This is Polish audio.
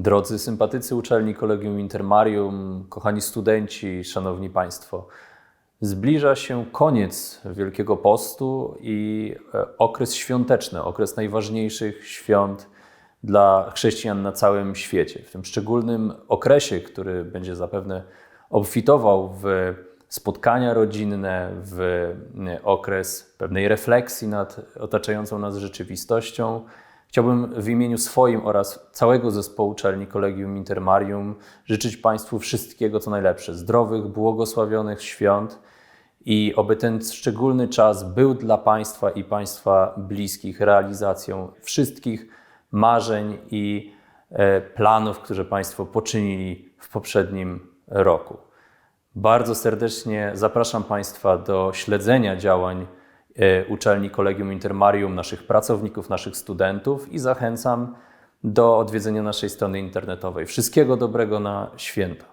Drodzy sympatycy uczelni Kolegium Intermarium, kochani studenci, szanowni Państwo, zbliża się koniec Wielkiego Postu i e, okres świąteczny, okres najważniejszych świąt dla chrześcijan na całym świecie. W tym szczególnym okresie, który będzie zapewne obfitował w spotkania rodzinne, w e, okres pewnej refleksji nad otaczającą nas rzeczywistością, Chciałbym w imieniu swoim oraz całego zespołu uczelni Kolegium Intermarium życzyć Państwu wszystkiego co najlepsze, zdrowych, błogosławionych świąt i oby ten szczególny czas był dla Państwa i Państwa bliskich realizacją wszystkich marzeń i e, planów, które Państwo poczynili w poprzednim roku. Bardzo serdecznie zapraszam Państwa do śledzenia działań uczelni Kolegium Intermarium, naszych pracowników, naszych studentów i zachęcam do odwiedzenia naszej strony internetowej. Wszystkiego dobrego na święta.